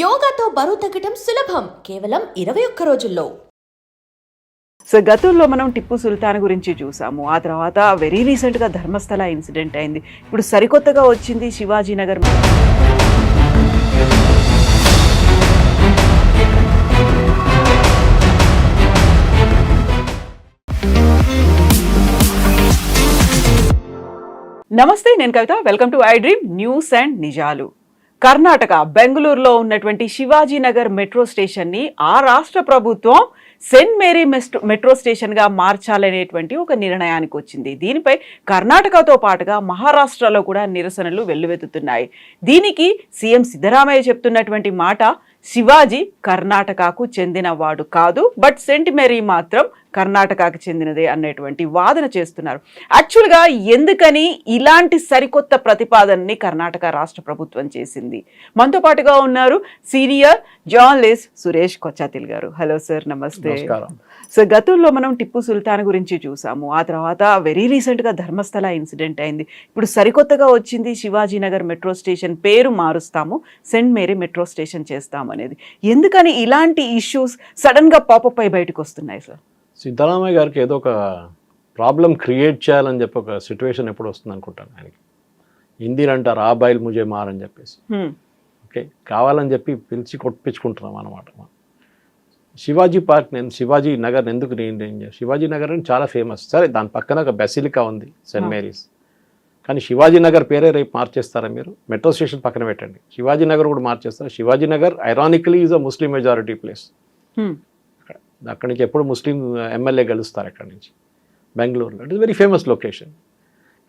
యోగాతో బరువు తగ్గటం సులభం. కేవలం ఇరవై ఒక్క రోజుల్లో. సో గతంలో మనం టిప్పు సుల్తాన్ గురించి చూసాము. ఆ తర్వాత వెరీ రీసెంట్గా ధర్మస్థల ఇన్సిడెంట్ అయింది. ఇప్పుడు సరికొత్తగా వచ్చింది శివాజీనగర్ నమస్తే నేను Kavitha. Welcome to I dream news and నిజాలు కర్ణాటక బెంగళూరులో ఉన్నటువంటి శివాజీనగర్ మెట్రో స్టేషన్ని ఆ రాష్ట్ర ప్రభుత్వం సెయింట్ మేరీ మెస్ట్ మెట్రో స్టేషన్గా మార్చాలనేటువంటి ఒక నిర్ణయానికి వచ్చింది. దీనిపై కర్ణాటకతో పాటుగా మహారాష్ట్రలో కూడా నిరసనలు వెల్లువెత్తుతున్నాయి. దీనికి సీఎం సిద్ధరామయ్య చెప్తున్నటువంటి మాట శివాజీ కర్ణాటకకు చెందినవాడు కాదు బట్ సెంట్ మేరీ మాత్రం కర్ణాటకకు చెందినదే అనేటువంటి వాదన చేస్తున్నారు. యాక్చువల్గా ఎందుకని ఇలాంటి సరికొత్త ప్రతిపాదనని కర్ణాటక రాష్ట్ర ప్రభుత్వం చేసింది? మనతో పాటుగా ఉన్నారు సీనియర్ జర్నలిస్ట్ సురేష్ కొచ్చాతిల్ గారు. హలో సార్ నమస్తే. సో గతంలో మనం టిప్పు సుల్తాన్ గురించి చూసాము. ఆ తర్వాత వెరీ రీసెంట్గా ధర్మస్థల ఇన్సిడెంట్ అయింది. ఇప్పుడు సరికొత్తగా వచ్చింది శివాజీ నగర్ మెట్రో స్టేషన్ పేరు మారుస్తాము. సెంట్ మేరీ మెట్రో స్టేషన్ చేస్తాము అనేది ఎందుకని ఇలాంటి ఇష్యూస్ సడన్గా పాపప్ అయి బయటకు వస్తున్నాయి సార్? సిద్ధరామయ్య గారికి ఏదో ఒక ప్రాబ్లం క్రియేట్ చేయాలని చెప్పి ఒక సిచ్యువేషన్ ఎప్పుడు వస్తుంది అనుకుంటాను ఆయనకి. హిందీని అంటారు ఆ బయలు ముజే మార్ అని చెప్పేసి. ఓకే? కావాలని చెప్పి పిలిచి కొట్టించుకుంటున్నాం అనమాట శివాజీ పార్క్ నేను శివాజీ నగర్ ఎందుకు నేను శివాజీ నగర్ అని చాలా ఫేమస్. సరే దాని పక్కన ఒక బెసిలికా ఉంది సెయింట్. మేరీస్. కానీ శివాజీ నగర్ పేరే రేపు మార్చేస్తారా మీరు? మెట్రో స్టేషన్ పక్కన పెట్టండి. శివాజీ నగర్ కూడా మార్చేస్తారు? Shivaji Nagar ironically is a Muslim majority place. అక్కడ నుంచి ఎప్పుడు ముస్లిం ఎమ్మెల్యే గెలుస్తారు అక్కడి నుంచి. బెంగళూరులో. It is very famous location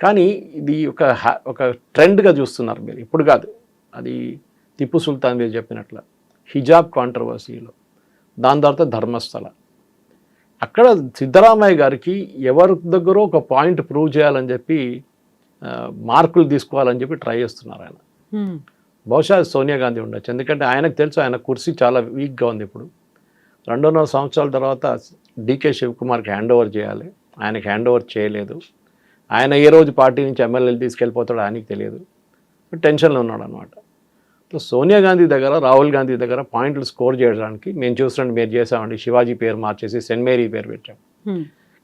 కానీ ఇది ఒక హ్యా ఒక ట్రెండ్గా చూస్తున్నారు మీరు. ఇప్పుడు కాదు. అది టిప్పు సుల్తాన్ మీరు చెప్పినట్ల. హిజాబ్ కాంట్రవర్సీలో. దాని తర్వాత ధర్మస్థల. అక్కడ సిద్ధరామయ్య గారికి ఎవరి దగ్గర ఒక పాయింట్ ప్రూవ్ చేయాలని చెప్పి మార్కులు తీసుకోవాలని చెప్పి ట్రై చేస్తున్నారు ఆయన. బహుశా సోనియా గాంధీ ఉండొచ్చు. ఎందుకంటే ఆయనకు తెలుసు ఆయన కుర్సీ చాలా వీక్గా ఉంది ఇప్పుడు. రెండున్నర సంవత్సరాల తర్వాత డీకే శివకుమార్కి హ్యాండ్ ఓవర్ చేయాలి. ఆయనకి హ్యాండ్ ఓవర్ చేయలేదు. ఆయన ఏ రోజు పార్టీ నుంచి ఎమ్మెల్యేలు తీసుకెళ్ళిపోతాడో ఆయనకి తెలియదు. టెన్షన్లో ఉన్నాడు అనమాట సో సోనియా గాంధీ దగ్గర రాహుల్ గాంధీ దగ్గర పాయింట్లు స్కోర్ చేయడానికి మేము చూసినట్టు మీరు చేసామండి శివాజీ పేరు మార్చేసి సెంట్ మేరీ పేరు పెట్టాం.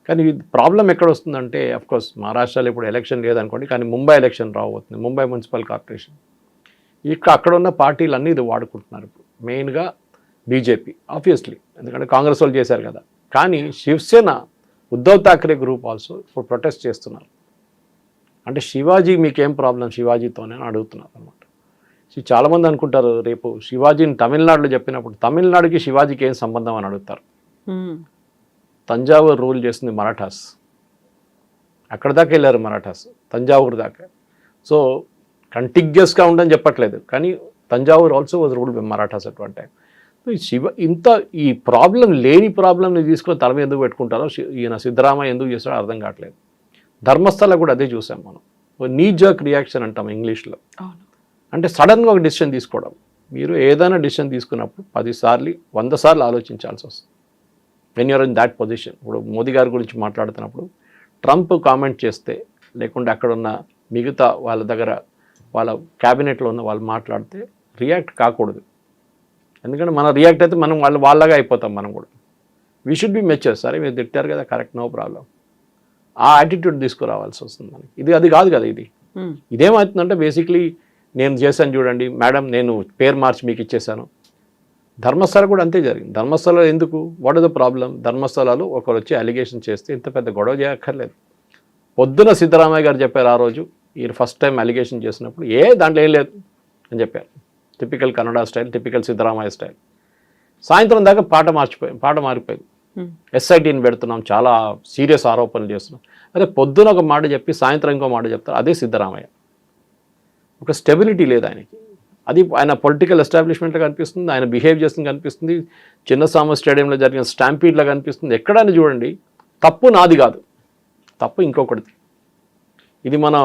కానీ ప్రాబ్లం ఎక్కడ వస్తుందంటే కోర్స్ మహారాష్ట్రలో ఇప్పుడు ఎలక్షన్ లేదనుకోండి కానీ ముంబై ఎలక్షన్ రాబోతుంది. Mumbai municipal corporation. ఇక్కడ అక్కడ ఉన్న పార్టీలు అన్నీ ఇది వాడుకుంటున్నారు ఇప్పుడు. మెయిన్గా బీజేపీ ఆబ్వియస్లీ ఎందుకంటే కాంగ్రెస్ వాళ్ళు చేశారు కదా. కానీ శివసేన ఉద్ధవ్ థాకరే గ్రూప్ ఆల్సో ఇప్పుడు ప్రొటెస్ట్ చేస్తున్నారు. అంటే శివాజీ మీకేం ప్రాబ్లం శివాజీతోనే అని అడుగుతున్నారు అనమాట చాలామంది అనుకుంటారు రేపు శివాజీని తమిళనాడులో చెప్పినప్పుడు తమిళనాడుకి శివాజీకి ఏం సంబంధం అని అడుగుతారు. తంజావూరు రూల్ చేసింది మరాఠాస్. అక్కడ దాకా వెళ్ళారు మరాఠాస్ తంజావూరు దాకా. సో కంటిగ్యూస్గా ఉండని చెప్పట్లేదు. కానీ Thanjavur also was rule by Marathas at one time so Shiva ఇంత ఈ ప్రాబ్లం లేని ప్రాబ్లంని తీసుకొని తల మీద ఎందుకు పెట్టుకుంటారో ఈయన సిద్ధరామయ్య ఎందుకు చేస్తాడో అర్థం కావట్లేదు. ధర్మస్థల కూడా అదే చూసాం మనం. నీ జర్క్ రియాక్షన్ అంటాం ఇంగ్లీష్లో. అంటే సడన్గా ఒక డిసిషన్ తీసుకోవడం. మీరు ఏదైనా డిసిషన్ తీసుకున్నప్పుడు పదిసార్లు వంద సార్లు ఆలోచించాల్సి వస్తుంది. When you're in that position ఇప్పుడు మోదీ గారి గురించి మాట్లాడుతున్నప్పుడు ట్రంప్ కామెంట్ చేస్తే లేకుంటే అక్కడ ఉన్న మిగతా వాళ్ళ దగ్గర వాళ్ళ క్యాబినెట్లో ఉన్న వాళ్ళు మాట్లాడితే రియాక్ట్ కాకూడదు. ఎందుకంటే మనం రియాక్ట్ అయితే మనం వాళ్ళు వాళ్ళగా అయిపోతాం మనం కూడా. వీ షుడ్ బి మెచ్చర్ సరే మీరు తిట్టారు కదా కరెక్ట్ నో ప్రాబ్లం ఆ యాటిట్యూడ్ తీసుకురావాల్సి వస్తుంది మనకి. ఇది అది కాదు కదా ఇది. హ్మ్. ఇదేమవుతుందంటే బేసిక్లీ నేను చేశాను చూడండి మేడం నేను పేరు మార్చి మీకు ఇచ్చేసాను ధర్మస్థల కూడా అంతే జరిగింది. ధర్మస్థల ఎందుకు? వాట్ ఇస్ ద ప్రాబ్లం ధర్మస్థలాలు ఒకరు వచ్చి అలిగేషన్ చేస్తే ఇంత పెద్ద గొడవ చేయక్కర్లేదు. పొద్దున సిద్ధరామయ్య గారు చెప్పారు ఆ రోజు ఈయన ఫస్ట్ టైం అలిగేషన్ చేసినప్పుడు ఏ దాంట్లో ఏం లేదు అని చెప్పారు. Typical Kannada style typical Siddaramaiah style సాయంత్రం దాకా పాట మార్చిపోయి పాట మారిపోయింది. ఎస్ఐటీని పెడుతున్నాం చాలా సీరియస్ ఆరోపణలు చేస్తున్నాం. అదే పొద్దున ఒక మాట చెప్పి సాయంత్రం ఇంకో మాట చెప్తారు అదే సిద్ధరామయ్య ఒక స్టెబిలిటీ లేదు ఆయనకి. అది ఆయన పొలిటికల్ ఎస్టాబ్లిష్మెంట్లో కనిపిస్తుంది ఆయన బిహేవ్ చేస్తుంది కనిపిస్తుంది చిన్నస్వామి స్టేడియంలో జరిగిన స్టాంపీడ్లో కనిపిస్తుంది. ఎక్కడైనా చూడండి తప్పు నాది కాదు తప్పు ఇంకొకటిది. ఇది మనం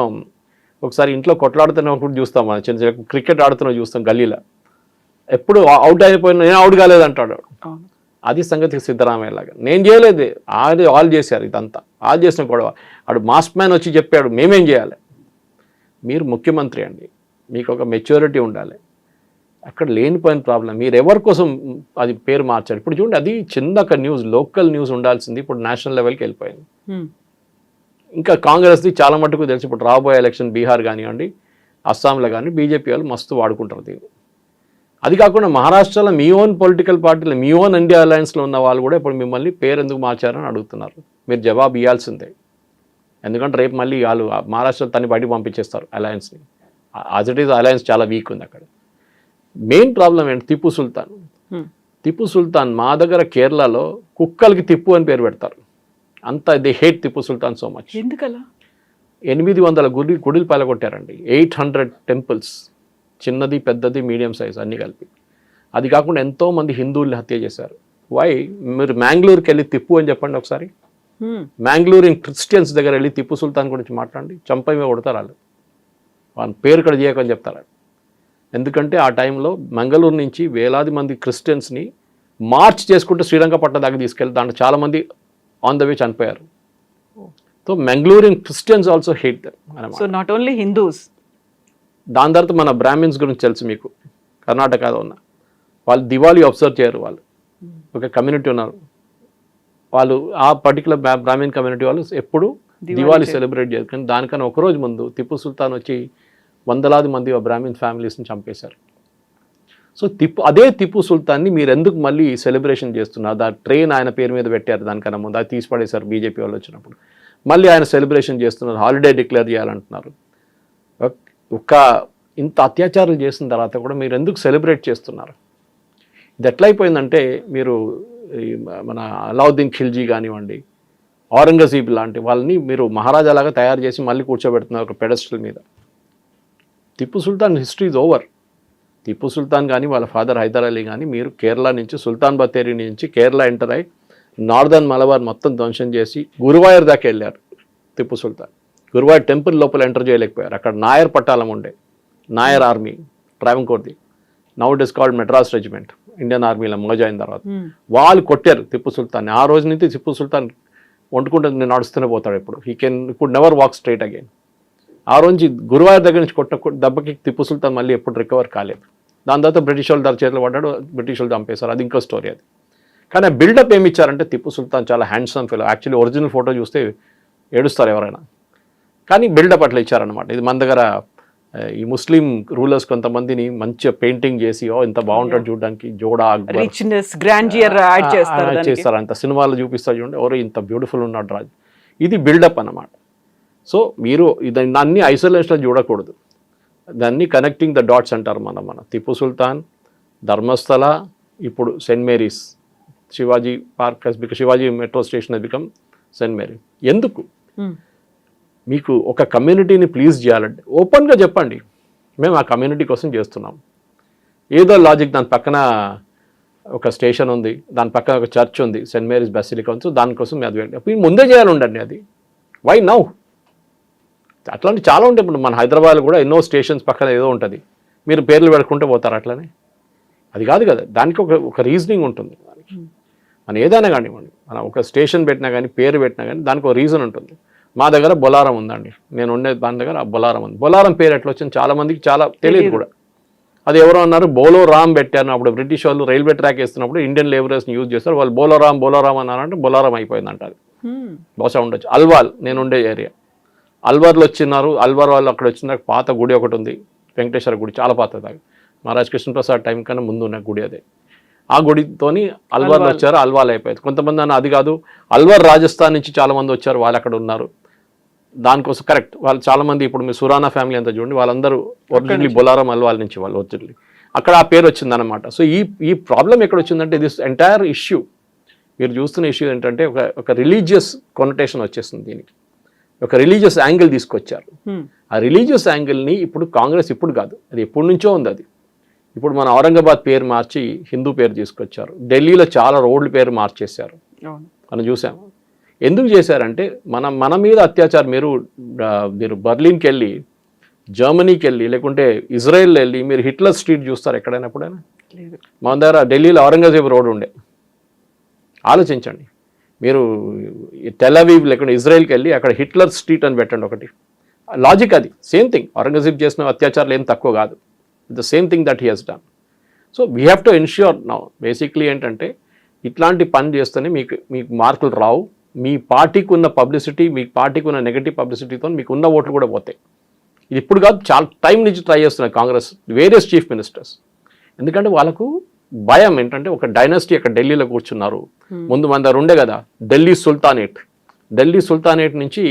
ఒకసారి ఇంట్లో కొట్లాడుతున్నప్పుడు చూస్తాం మనం. చిన్న చిన్న క్రికెట్ ఆడుతున్నా చూస్తాం గల్లీలో. ఎప్పుడు అవుట్ అయిపోయిన నేను అవుట్ కాలేదంటాడు అది సంగతి సిద్ధరామయ్య లాగా. నేను చేయలేదు. అది ఆల్ చేశారు ఇదంతా. ఆల్ చేసిన గొడవ. ఆడు మాస్క్ మ్యాన్ వచ్చి చెప్పాడు మేమేం చేయాలి? మీరు ముఖ్యమంత్రి అండి. మీకు ఒక మెచ్యూరిటీ ఉండాలి. అక్కడ లేనిపోయిన ప్రాబ్లం మీరు ఎవరి కోసం అది పేరు మార్చారు? ఇప్పుడు చూడండి అది చిన్న న్యూస్ లోకల్ న్యూస్ ఉండాల్సింది. ఇప్పుడు నేషనల్ లెవెల్కి వెళ్ళిపోయింది. ఇంకా కాంగ్రెస్ది చాలా మటుకు తెలిసి ఇప్పుడు రాబోయే ఎలక్షన్ బీహార్ కానివ్వండి అస్సాంలో కానీ బీజేపీ వాళ్ళు మస్తు వాడుకుంటారు దీన్ని. అది కాకుండా మహారాష్ట్రలో మీ ఓన్ పొలిటికల్ పార్టీలో మీ ఓన్ ఇండియా అలయన్స్లో ఉన్న వాళ్ళు కూడా ఇప్పుడు మిమ్మల్ని పేరు ఎందుకు మార్చారని అడుగుతున్నారు. మీరు జవాబు ఇవ్వాల్సిందే ఎందుకంటే రేపు మళ్ళీ వాళ్ళు మహారాష్ట్ర తన్ని బయటికి పంపించేస్తారు అలయన్స్ని. యాజ్ ఇట్ ఈస్ అలయన్స్ చాలా వీక్ ఉంది అక్కడ. మెయిన్ ప్రాబ్లం ఏంటి? టిప్పు సుల్తాన్. టిప్పు సుల్తాన్ మా దగ్గర కేరళలో కుక్కలకి తిప్పు అని పేరు పెడతారు. అంత they hate Tipu Sultan so much. ఎందుకలా? ఎనిమిది వందల గుడి గుడిలు పలగొట్టారండి. ఎయిట్ హండ్రెడ్ టెంపుల్స్ చిన్నది పెద్దది మీడియం సైజ్ అన్నీ కలిపి. అది కాకుండా ఎంతో మంది హిందువుల్ని హత్య చేశారు. వై మీరు మ్యాంగ్లూరుకి వెళ్ళి తిప్పు అని చెప్పండి ఒకసారి. మ్యాంగ్లూరు క్రిస్టియన్స్ దగ్గర వెళ్ళి టిప్పు సుల్తాన్ గురించి మాట్లాడండి. చంపమే కొడతారు వాళ్ళు. వాళ్ళ పేరు ఇక్కడ చేయకని చెప్తారు. ఎందుకంటే ఆ టైంలో మంగళూరు నుంచి వేలాది మంది క్రిస్టియన్స్ని మార్చ్ చేసుకుంటూ శ్రీరంగపట్నం దాకా తీసుకెళ్ళి దాంట్లో చాలామంది ఆన్ ద వే చనిపోయారు. So Mangalorean Christians also hate them so not only Hindus దాని తర్వాత మన బ్రాహ్మిన్స్ గురించి తెలుసు మీకు. కర్ణాటకలో ఉన్న. వాళ్ళు దివాళీ అబ్జర్వ్ చేయరు వాళ్ళు. ఒక కమ్యూనిటీ ఉన్నారు. వాళ్ళు ఆ పర్టికులర్ బ్రాహ్మిన్ కమ్యూనిటీ వాళ్ళు ఎప్పుడు దివాళీ. సెలబ్రేట్ చేయరు. కానీ దానికన్నా ఒక రోజు ముందు టిప్పు సుల్తాన్ వచ్చి వందలాది మంది ఆ బ్రాహ్మిన్ ఫ్యామిలీస్ని చంపేశారు. సో తిప్పు అదే తిప్పు సుల్తాన్ని మీరు ఎందుకు మళ్ళీ సెలబ్రేషన్ చేస్తున్నారు? ఆ ట్రైన్ ఆయన పేరు మీద పెట్టారు దానికన్నా ముందు అది తీసి పడేశారు బీజేపీ వాళ్ళు వచ్చినప్పుడు. మళ్ళీ ఆయన సెలబ్రేషన్ చేస్తున్నారు హాలిడే డిక్లేర్ చేయాలంటున్నారు. ఒక్- ఒక్క ఇంత అత్యాచారాలు చేసిన తర్వాత కూడా మీరు ఎందుకు సెలబ్రేట్ చేస్తున్నారు? ఇది ఎట్లయిపోయిందంటే మీరు ఈ మన అలావుద్దీన్ ఖిల్జీ కానివ్వండి ఔరంగజీబ్ లాంటి వాళ్ళని మీరు మహారాజాలాగా తయారు చేసి మళ్ళీ కూర్చోబెడుతున్నారు ఒక పెడస్టల్ మీద. Tipu Sultan history is over Tipu Sultan కానీ వాళ్ళ ఫాదర్ హైదర్ అలీ కానీ మీరు కేరళ నుంచి సుల్తాన్ బത്തേరి నుంచి కేరళ ఎంటర్ అయి నార్దర్న్ మలబార్ మొత్తం ధ్వంసం చేసి గురువాయూర్ దాకా వెళ్ళారు టిప్పు సుల్తాన్. గురువాయూర్ టెంపుల్ లోపల ఎంటర్ చేయలేకపోయారు. అక్కడ నాయర్ పట్టాలం ఉండే. Nair army ట్రావెంకోర్ది now it is called Madras regiment Indian ఆర్మీలో మోజ్ అయిన తర్వాత. వాళ్ళు కొట్టారు టిప్పు సుల్తాన్ ఆ రోజు నుంచి టిప్పు సుల్తాన్ వండుకుంటూ నడుస్తూనే పోతాడు ఇప్పుడు హీ కెన్ ఇప్పుడు నెవర్ వాక్ స్ట్రైట్ అగైన్ ఆ రోజు గురువాయూర్ దగ్గర నుంచి కొట్టిన కొ- దెబ్బకి టిప్పు సుల్తాన్ మళ్ళీ ఎప్పుడు రికవర్ కాలేదు. దాని తర్వాత బ్రిటిష్ వాళ్ళు దాని చేతిలో పడ్డాడు బ్రిటిష్ వాళ్ళు చంపేశారు. అది ఇంకో స్టోరీ అది. కానీ బిల్డప్ ఏమి ఇచ్చారంటే టిప్పు సుల్తాన్ చాలా హ్యాండ్సమ్ ఫిల్ యాక్చువల్లీ ఒరిజినల్ ఫోటో చూస్తే ఏడుస్తారు ఎవరైనా. కానీ బిల్డప్ అట్లా ఇచ్చారనమాట ఇది మన దగ్గర ఆ, ఈ ముస్లిం రూలర్స్ కొంతమందిని మంచిగా పెయింటింగ్ చేసి ఓ ఇంత బాగుంటాడు చూడడానికి జోడా చేస్తారు ఆ, అంత సినిమాలు చూపిస్తారు చూడండి. ఎవరు ఇంత బ్యూటిఫుల్ ఉన్నాడు రాజు. ఇది బిల్డప్ అన్నమాట. సో మీరు దాన్ని అన్ని ఐసోలేషన్ చూడకూడదు. దాన్ని కనెక్టింగ్ ద డాట్స్ అంటారు మనం మన. టిప్పు సుల్తాన్ ధర్మస్థల ఇప్పుడు Saint Mary's Shivaji park has become Shivaji metro station has become Saint Mary ఎందుకు? Hmm. మీకు ఒక కమ్యూనిటీని ప్లీజ్ చేయాలంటే ఓపెన్గా చెప్పండి. మేము ఆ కమ్యూనిటీ కోసం చేస్తున్నాం. ఏదో లాజిక్ దాని పక్కన ఒక స్టేషన్ ఉంది దాని పక్కన ఒక చర్చ్ ఉంది సెయింట్ మేరీస్ బెసిలికా ఉంది దానికోసం అది ముందే చేయాలి ఉండండి అది. వై నౌ అట్లాంటి చాలా ఉంటాయి. ఇప్పుడు మన హైదరాబాద్లో కూడా ఎన్నో స్టేషన్స్ పక్కన ఏదో ఉంటుంది. మీరు పేర్లు పెట్టుకుంటే పోతారు అట్లనే. అది కాదు కదా. దానికి ఒక ఒక రీజనింగ్ ఉంటుంది దానికి. మనం ఏదైనా కానివ్వండి మనం ఒక స్టేషన్ పెట్టినా కానీ పేరు పెట్టినా కానీ దానికి ఒక రీజన్ ఉంటుంది. మా దగ్గర బొలారం ఉందండి. నేను ఉండే దాని దగ్గర ఆ బొలారం ఉంది. బొలారం పేరు ఎట్లా వచ్చింది? చాలా మందికి చాలా తెలియదు. కూడా. అది ఎవరో అన్నారు బోలో రామ్ పెట్టారు. అప్పుడు బ్రిటిష్ వాళ్ళు రైల్వే ట్రాక్ వేస్తున్నప్పుడు ఇండియన్ లేబరర్స్ని యూజ్ చేస్తారు. వాళ్ళు బోలో రామ్ బోలో రామ్ అన్నారంటే బొలారం అయిపోయిందంట అది. Hmm. బహుశా ఉండొచ్చు. అల్వాల్ నేను ఉండే ఏరియా. అల్వార్లో వచ్చినారు. అల్వార్ వాళ్ళు అక్కడ వచ్చినాక పాత గుడి ఒకటి ఉంది. వెంకటేశ్వర గుడి చాలా పాతది అది. మహారాజ్ కృష్ణప్రసాద్ టైం కన్నా ముందు ఉన్న గుడి అదే. ఆ గుడితోని అల్వార్లో. వచ్చారు అల్వాల్ అయిపోయింది కొంతమంది అన్న అది కాదు అల్వార్ రాజస్థాన్ నుంచి చాలా మంది వచ్చారు వాళ్ళు అక్కడ ఉన్నారు. దానికోసం కరెక్ట్. వాళ్ళు చాలా మంది ఇప్పుడు మీ సురానా ఫ్యామిలీ అంతా చూడండి వాళ్ళందరూ ఒరిజినలీ నుంచి. బొలారం అల్వాల్ నుంచి వాళ్ళు ఒరిజినలీ అక్కడ ఆ పేరు వచ్చిందనమాట సో ఈ ఈ ప్రాబ్లం ఎక్కడ వచ్చిందంటే దిస్ ఎంటైర్ ఇష్యూ. మీరు చూస్తున్న ఇష్యూ ఏంటంటే ఒక ఒక రిలీజియస్ కొనటేషన్ వచ్చేస్తుంది దీనికి. ఒక రిలీజియస్ యాంగిల్ తీసుకొచ్చారు. ఆ రిలీజియస్ యాంగిల్ని ఇప్పుడు కాంగ్రెస్ ఇప్పుడు కాదు అది ఎప్పటి నుంచో ఉంది అది. ఇప్పుడు మన ఔరంగాబాద్ పేరు మార్చి హిందూ పేరు తీసుకొచ్చారు. ఢిల్లీలో చాలా రోడ్ల పేరు మార్చేశారు. మనం చూసాము. ఎందుకు చేశారంటే మన మన మీద అత్యాచారం మీరు మీరు బర్లిన్కి వెళ్ళి జర్మనీకి వెళ్ళి లేకుంటే ఇజ్రాయెల్ వెళ్ళి మీరు హిట్లర్ స్ట్రీట్ చూస్తారు ఎక్కడైనా ఎప్పుడైనా? మన దగ్గర ఢిల్లీలో ఔరంగజేబ్ రోడ్ ఉండే. ఆలోచించండి. మీరు టెలవీవ్ లేకుండా ఇజ్రాయెల్కి వెళ్ళి అక్కడ హిట్లర్ స్ట్రీట్ అని పెట్టండి ఒకటి. లాజిక్ అది. సేమ్ థింగ్ ఔరంగజేబ్ చేసిన అత్యాచారాలు ఏం తక్కువ కాదు. The same thing that he has done so we have to ensure now basically ఏంటంటే ఇట్లాంటి పని చేస్తేనే మీకు మీకు మార్కులు రావు. మీ పార్టీకి ఉన్న పబ్లిసిటీ మీ పార్టీకి ఉన్న నెగటివ్ పబ్లిసిటీతో మీకు ఉన్న ఓట్లు కూడా పోతాయి. ఇది ఇప్పుడు కాదు చాలా టైం నుంచి ట్రై చేస్తున్నారు కాంగ్రెస్ వేరియస్ చీఫ్ మినిస్టర్స్ ఎందుకంటే వాళ్ళకు భయం ఏంటంటే ఒక డైనస్టీ అక్కడ ఢిల్లీలో కూర్చున్నారు. ముందు మన దగ్గర ఉండే కదా ఢిల్లీ సుల్తానేట్. ఢిల్లీ సుల్తానేట్ నుంచి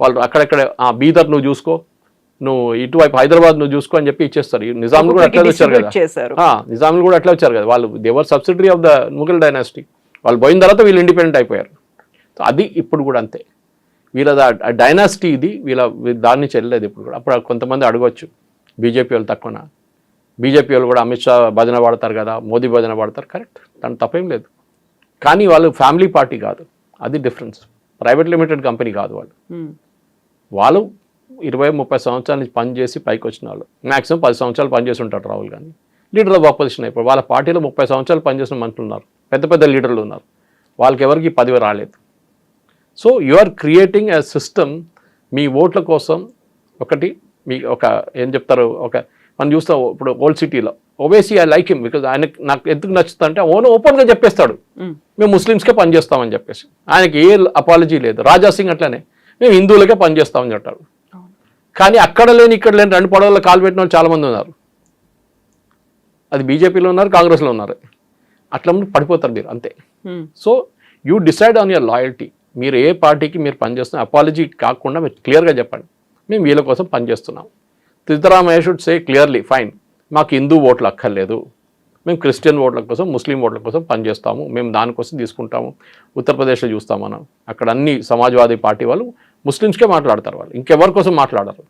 వాళ్ళు అక్కడక్కడ ఆ బీదర్ నువ్వు చూసుకో నువ్వు ఇటువైపు హైదరాబాద్ నువ్వు చూసుకో అని చెప్పి ఇచ్చేస్తారు. ఈ నిజాంలు కూడా అట్లా వచ్చారు కదా. నిజాములు కూడా అట్లా వచ్చారు కదా. వాళ్ళు they were subsidiary of the Mughal dynasty వాళ్ళు పోయిన తర్వాత వీళ్ళు ఇండిపెండెంట్ అయిపోయారు. సో అది ఇప్పుడు కూడా అంతే. వీళ్ళ డైనాసిటీ ఇది వీళ్ళ దాని నుంచి వెళ్ళలేదు ఇప్పుడు కూడా. అప్పుడు కొంతమంది అడగవచ్చు బీజేపీ వాళ్ళు తక్కువనా? బీజేపీ వాళ్ళు కూడా అమిత్ షా భజన పడతారు కదా మోదీ భజన పడతారు కరెక్ట్. దాని తప్పేం లేదు. కానీ వాళ్ళు ఫ్యామిలీ పార్టీ కాదు. అది డిఫరెన్స్. ప్రైవేట్ లిమిటెడ్ కంపెనీ కాదు వాళ్ళు. వాళ్ళు ఇరవై ముప్పై సంవత్సరాల నుంచి పనిచేసి పైకి వచ్చిన వాళ్ళు. మాక్సిమం పది సంవత్సరాలు పనిచేసి ఉంటారు Rahul Gandhi leader of opposition అయిపోయి వాళ్ళ పార్టీలో ముప్పై సంవత్సరాలు పనిచేసిన మనుషులు ఉన్నారు. పెద్ద పెద్ద లీడర్లు ఉన్నారు. వాళ్ళకి ఎవరికి పదవి రాలేదు. So you are creating a system మీ ఓట్ల కోసం ఒకటి మీ ఒక ఏం చెప్తారు ఒక మనం చూస్తాం ఇప్పుడు ఓల్డ్ సిటీలో Owaisi I like him because ఆయన నాకు ఎందుకు నచ్చుతుంది అంటే ఓన్ ఓపెన్గా చెప్పేస్తాడు. మేము ముస్లిమ్స్కే పనిచేస్తామని చెప్పేసి. ఆయనకి ఏ అపాలజీ లేదు. రాజా సింగ్ అట్లనే. మేము హిందువులకే పనిచేస్తామని చెప్పారు కానీ అక్కడ లేని ఇక్కడ లేని రెండు పడవల్లో కాలు పెట్టిన వాళ్ళు చాలామంది ఉన్నారు. అది బీజేపీలో ఉన్నారు కాంగ్రెస్లో ఉన్నారు. అట్లా ముందు పడిపోతారు మీరు అంతే. So you decide on your loyalty మీరు ఏ పార్టీకి మీరు పనిచేస్తున్న అపాలజీ కాకుండా మీరు క్లియర్గా చెప్పండి. మేము వీళ్ళ కోసం పనిచేస్తున్నాం Siddaramaiah should say clearly fine మాకు హిందూ ఓట్లు అక్కర్లేదు. మేము క్రిస్టియన్ ఓట్ల కోసం ముస్లిం ఓట్ల కోసం పనిచేస్తాము. మేము దానికోసం తీసుకుంటాము. ఉత్తరప్రదేశ్లో చూస్తాం మనం అక్కడ అన్ని సమాజ్వాదీ పార్టీ వాళ్ళు ముస్లిమ్స్కే మాట్లాడతారు వాళ్ళు. ఇంకెవరి కోసం మాట్లాడరు.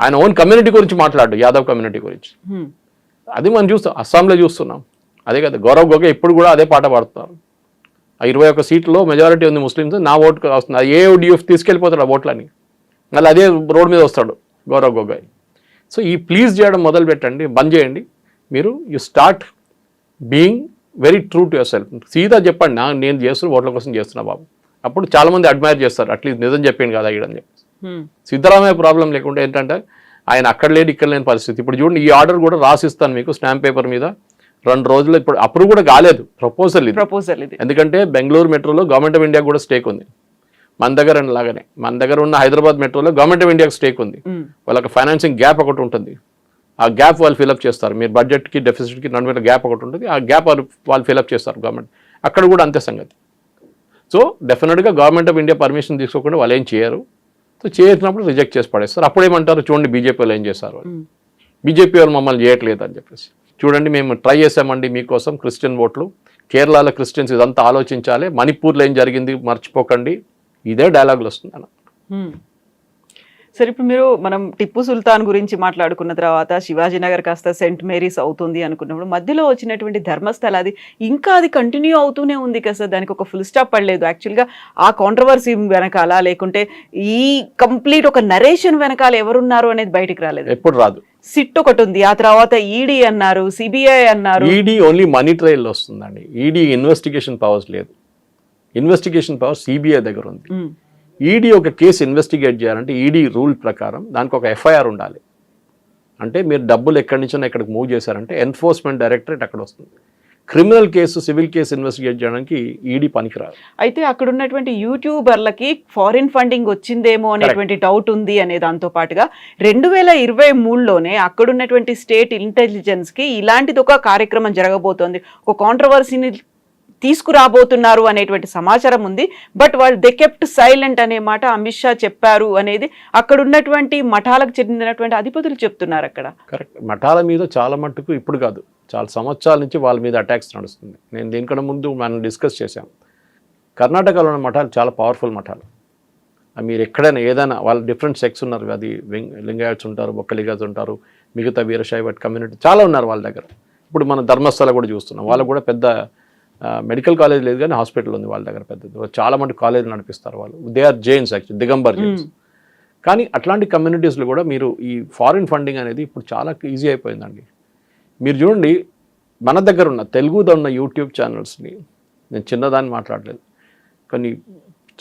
ఆయన ఓన్ కమ్యూనిటీ గురించి మాట్లాడు యాదవ్ కమ్యూనిటీ గురించి. అది మనం చూస్తాం అస్సాంలో చూస్తున్నాం. అదే కదా గౌరవ్ గొగై ఇప్పుడు కూడా అదే పాట పాడుతున్నారు. ఆ ఇరవై ఒక్క సీట్లో మెజారిటీ ఉంది ముస్లిమ్స్ నా ఓటు వస్తుంది. ఏ డిఎఫ్ తీసుకెళ్ళిపోతాడు ఆ ఓట్లని. మళ్ళీ అదే రోడ్ మీద వస్తాడు గౌరవ్ గొగై. సో ఈ ప్లీజ్ చేయడం మొదలు పెట్టండి బంద్ చేయండి. మీరు you start being very true to yourself సీదా చెప్పండి నా నేను చేస్తున్న ఓట్ల కోసం చేస్తున్నా బాబు. అప్పుడు చాలామంది అడ్మైర్ చేస్తారు అట్లీస్ట్ నిజం చెప్పింది కదా ఈడని చెప్పి ఉమ్. సిద్ధరామయ్య ప్రాబ్లం లేకుండా ఏంటంటే ఆయన అక్కడ లేని ఇక్కడ లేని పరిస్థితి. ఇప్పుడు చూడండి ఈ ఆర్డర్ కూడా రాసిస్తాను మీకు స్టాంప్ పేపర్ మీద. రెండు రోజులు ఇప్పుడు అప్పుడు కూడా కాలేదు ప్రపోజల్ ఇది. ప్రపోజల్ ఇది. ఎందుకంటే బెంగళూరు మెట్రోలో గవర్నమెంట్ ఆఫ్ ఇండియా కూడా స్టేక్ ఉంది. మన దగ్గర లాగానే. మన దగ్గర ఉన్న హైదరాబాద్ మెట్రోలో గవర్నమెంట్ ఆఫ్ ఇండియాకి స్టేక్ ఉంది. వాళ్ళకి ఫైనాన్సింగ్ గ్యాప్ ఒకటి ఉంటుంది. ఆ గ్యాప్ వాళ్ళు ఫిలప్ చేస్తారు. మీరు బడ్జెట్కి డెఫిసిట్కి నడుమ గ్యాప్ ఒకటి ఉంటుంది. ఆ గ్యాప్ వాళ్ళు ఫిలప్ చేస్తారు గవర్నమెంట్ అక్కడ కూడా అంతే సంగతి. సో డెఫినెట్గా గవర్నమెంట్ ఆఫ్ ఇండియా పర్మిషన్ తీసుకోకుండా వాళ్ళు ఏం చేయరు. సో చేసినప్పుడు రిజెక్ట్ చేసి పడేస్తారు. అప్పుడు ఏమంటారు? చూడండి బీజేపీ వాళ్ళు ఏం చేస్తారు. బీజేపీ వాళ్ళు మమ్మల్ని చేయట్లేదు అని చెప్పేసి. చూడండి మేము ట్రై చేసామండి మీకోసం క్రిస్టియన్ ఓట్లు కేరళలో క్రిస్టియన్స్ ఇదంతా ఆలోచించాలి. మణిపూర్లో ఏం జరిగింది? మర్చిపోకండి. ఇదే డైలాగులు వస్తుంది అన్న. సరే ఇప్పుడు మీరు మనం టిప్పు సుల్తాన్ గురించి మాట్లాడుకున్న తర్వాత శివాజీనగర్ కాస్త సెంట్ మేరీస్ అవుతుంది అనుకున్నప్పుడు మధ్యలో వచ్చినటువంటి ధర్మస్థల అది ఇంకా అది కంటిన్యూ అవుతూనే ఉంది కదా సార్? దానికి ఒక ఫుల్ స్టాప్ పడలేదు. యాక్చువల్గా ఆ కాంట్రవర్సీ వెనకాల లేకుంటే ఈ కంప్లీట్ ఒక నరేషన్ వెనకాల ఎవరున్నారు అనేది బయటికి రాలేదు. ఎప్పుడు రాదు. సిట్ ఒకటి ఉంది. ఆ తర్వాత ఈడీ అన్నారు సిబిఐ అన్నారు. ఈడీ ఓన్లీ మనీ ట్రయల్లో వస్తుందండి. ఈడీ ఇన్వెస్టిగేషన్ పవర్స్ లేదు. ఇన్వెస్టిగేషన్ పవర్ సిబిఐ దగ్గర ఉంది. ఈడీ ఒక కేసు ఇన్వెస్టిగేట్ చేయాలంటే ఈడీ రూల్ ప్రకారం దానికి ఒక ఎఫ్ఐఆర్ ఉండాలి. అంటే మీరు డబ్బులు ఎక్కడి నుంచో ఎక్కడికి మూవ్ చేశారంటే ఎన్ఫోర్స్మెంట్ డైరెక్టరేట్ అక్కడ వస్తుంది. Criminal case civil case investigate చేయడానికి ఈడీ పనికిరాదు. అయితే అక్కడ ఉన్నటువంటి యూట్యూబర్లకి ఫారిన్ ఫండింగ్ వచ్చిందేమో అనేటువంటి డౌట్ ఉంది అనే దాంతో పాటుగా రెండు వేల ఇరవై మూడులోనే అక్కడ ఉన్నటువంటి స్టేట్ ఇంటెలిజెన్స్కి ఇలాంటిది ఒక కార్యక్రమం జరగబోతోంది. ఒక కాంట్రవర్సీని తీసుకురాబోతున్నారు అనేటువంటి సమాచారం ఉంది. బట్ వాళ్ళు దే కెప్ట్ సైలెంట్ అనే మాట అమిత్ షా చెప్పారు అనేది అక్కడ ఉన్నటువంటి మఠాలకు చెందినటువంటి అధిపతులు చెప్తున్నారు అక్కడ. కరెక్ట్. మఠాల మీద చాలా మట్టుకు ఇప్పుడు కాదు చాలా సంవత్సరాల నుంచి వాళ్ళ మీద అటాక్స్ నడుస్తుంది. నేను దీనికన్నా ముందు మనం డిస్కస్ చేశాం. కర్ణాటకలో ఉన్న మఠాలు చాలా పవర్ఫుల్ మఠాలు. మీరు ఎక్కడైనా ఏదైనా వాళ్ళు డిఫరెంట్ సెక్స్ ఉన్నారు అది లింగ్- లింగాయట్స్ ఉంటారు బొక్కలిగాస్ ఉంటారు మిగతా వీరశైవ కమ్యూనిటీ చాలా ఉన్నారు వాళ్ళ దగ్గర. ఇప్పుడు మన ధర్మస్థల కూడా చూస్తున్నాం. వాళ్ళు కూడా పెద్ద మెడికల్ కాలేజ్ లేదు కానీ హాస్పిటల్ ఉంది వాళ్ళ దగ్గర పెద్ద చాలా మంది కాలేజ్ నడిపిస్తారు వాళ్ళు. They are Jains actual Digambar Jains కానీ అట్లాంటి కమ్యూనిటీస్లో కూడా మీరు ఈ ఫారిన్ ఫండింగ్ అనేది ఇప్పుడు చాలా ఈజీ అయిపోయిందండి. మీరు చూడండి మన దగ్గర ఉన్న తెలుగులో ఉన్న యూట్యూబ్ ఛానల్స్ని నేను చిన్నదాన్ని మాట్లాడలేదు. కొన్ని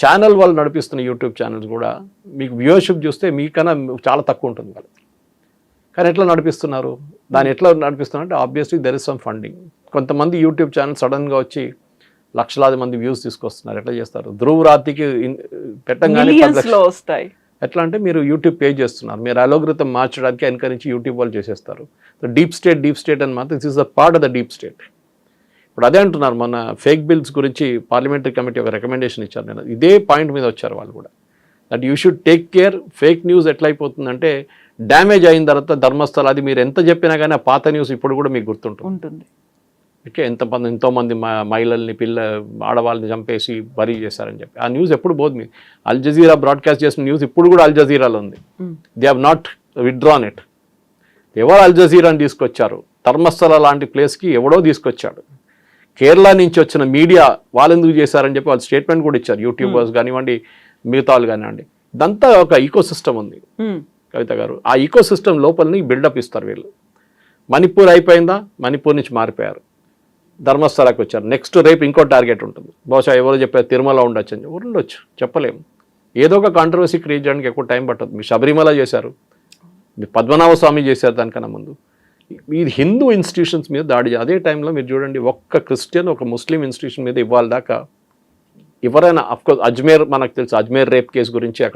ఛానల్ వాళ్ళు నడిపిస్తున్న యూట్యూబ్ ఛానల్స్ కూడా మీకు వ్యూవర్షిప్ చూస్తే మీకన్నా చాలా తక్కువ ఉంటుంది కానీ ఎట్లా నడిపిస్తున్నారు? దాన్ని ఎట్లా నడిపిస్తున్నారు అంటే obviously there is some funding కొంతమంది యూట్యూబ్ ఛానల్ సడన్గా వచ్చి లక్షలాది మంది వ్యూస్ తీసుకొస్తున్నారు. ఎట్లా చేస్తారు? ధ్రువ్ రాతికి ఇన్- పెట్టంగానే వస్తాయి. ఎట్లా అంటే మీరు యూట్యూబ్ పే చేస్తున్నారు. మీరు అలోగ్రతం మార్చడానికి అనుకరించి యూట్యూబ్ వాళ్ళు చేసేస్తారు. డీప్ స్టేట్ డీప్ స్టేట్ అని మాత్రం this is the part of the deep state ఇప్పుడు అదే అంటున్నారు మన ఫేక్ బిల్స్ గురించి పార్లమెంటరీ కమిటీ ఒక రికమెండేషన్ ఇచ్చారు నేను ఇదే పాయింట్ మీద వచ్చారు వాళ్ళు కూడా. That you should take care fake news ఎట్లా అయిపోతుందంటే డ్యామేజ్ అయిన తర్వాత ధర్మస్థల అది మీరు ఎంత చెప్పినా కానీ ఆ పాత న్యూస్ ఇప్పుడు కూడా మీకు గుర్తుంటుంది. ఉంటుంది. ఓకే ఎంతమంది ఎంతోమంది మహిళల్ని పిల్ల ఆడవాళ్ళని చంపేసి బరీ చేశారని చెప్పి. ఆ న్యూస్ ఎప్పుడు పోదు మీ అల్ జజీరా బ్రాడ్కాస్ట్ చేసిన న్యూస్ ఇప్పుడు కూడా అల్ జజీరాలో ఉంది. They have not withdrawn it ఎవరు అల్ జజీరాని తీసుకొచ్చారు? ధర్మస్థల లాంటి ప్లేస్కి ఎవడో తీసుకొచ్చాడు. కేరళ నుంచి వచ్చిన మీడియా వాళ్ళు ఎందుకు చేశారని చెప్పి వాళ్ళు స్టేట్మెంట్ కూడా ఇచ్చారు. యూట్యూబర్స్ కానివ్వండి మిగతా వాళ్ళు కానివ్వండి. ఇదంతా ఒక ఈకో సిస్టమ్ ఉంది కవిత గారు. ఆ ఈకో సిస్టమ్ లోపలని బిల్డప్ ఇస్తారు వీళ్ళు. మణిపూర్ అయిపోయిందా? మణిపూర్ నుంచి మారిపోయారు. ధర్మస్థలాకి వచ్చారు. నెక్స్ట్ రేపు ఇంకో టార్గెట్ ఉంటుంది. బహుశా ఎవరో చెప్పారు తిరుమల ఉండొచ్చు అని ఉండొచ్చు. చెప్పలేము. ఏదో ఒక కాంట్రవర్సీ క్రియేట్ చేయడానికి ఎక్కువ టైం పట్టదు. మీ శబరిమల చేశారు. మీ పద్మనాభ స్వామి చేశారు దానికన్నా ముందు. ఇది హిందూ ఇన్స్టిట్యూషన్స్ మీద దాడి అదే టైంలో మీరు చూడండి ఒక్క క్రిస్టియన్ ఒక ముస్లిం ఇన్స్టిట్యూషన్ మీద ఇవ్వాలి దాకా ఎవరైనా అఫ్కోర్స్ అజ్మేర్ మనకు తెలుసు అజ్మేర్ రేప్ కేసు గురించి అక్కడ